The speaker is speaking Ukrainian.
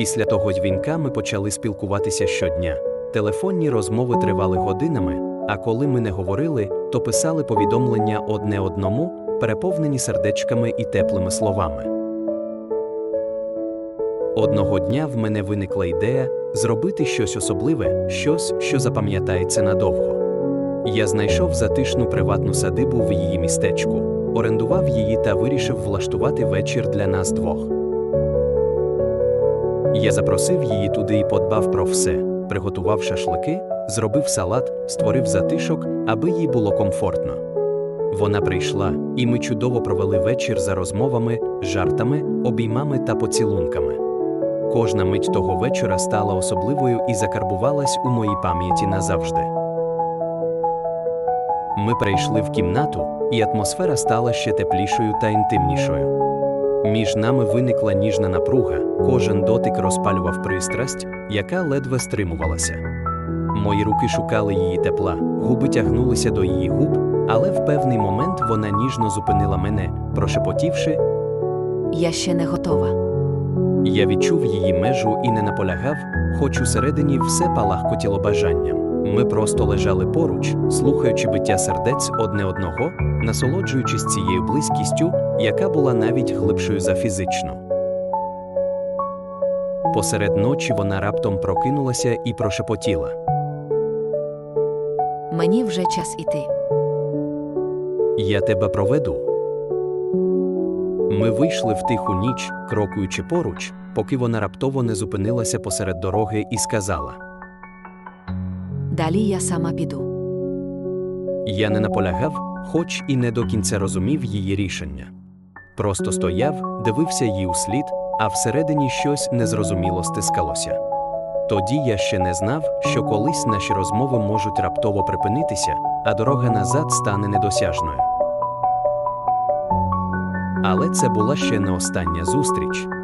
Після того дзвінка ми почали спілкуватися щодня. Телефонні розмови тривали годинами, а коли ми не говорили, то писали повідомлення одне одному, переповнені сердечками і теплими словами. Одного дня в мене виникла ідея зробити щось особливе, щось, що запам'ятається надовго. Я знайшов затишну приватну садибу в її містечку, орендував її та вирішив влаштувати вечір для нас двох. Я запросив її туди і подбав про все, приготував шашлики, зробив салат, створив затишок, аби їй було комфортно. Вона прийшла, і ми чудово провели вечір за розмовами, жартами, обіймами та поцілунками. Кожна мить того вечора стала особливою і закарбувалась у моїй пам'яті назавжди. Ми перейшли в кімнату, і атмосфера стала ще теплішою та інтимнішою. Між нами виникла ніжна напруга, кожен дотик розпалював пристрасть, яка ледве стримувалася. Мої руки шукали її тепла, губи тягнулися до її губ, але в певний момент вона ніжно зупинила мене, прошепотівши, Я ще не готова. я відчув її межу і не наполягав, хоч усередині все палахкотіло бажанням. Ми просто лежали поруч, слухаючи биття сердець одне одного, насолоджуючись цією близькістю, яка була навіть глибшою за фізичну. Посеред ночі вона раптом прокинулася і прошепотіла. Мені вже час іти. Я тебе проведу. Ми вийшли в тиху ніч, крокуючи поруч, поки вона раптово не зупинилася посеред дороги і сказала: Далі я сама піду. Я не наполягав, хоч і не до кінця розумів її рішення. Просто стояв, дивився їй у слід, а всередині щось незрозуміло стискалося. Тоді я ще не знав, що колись наші розмови можуть раптово припинитися, а дорога назад стане недосяжною. Але це була ще не остання зустріч.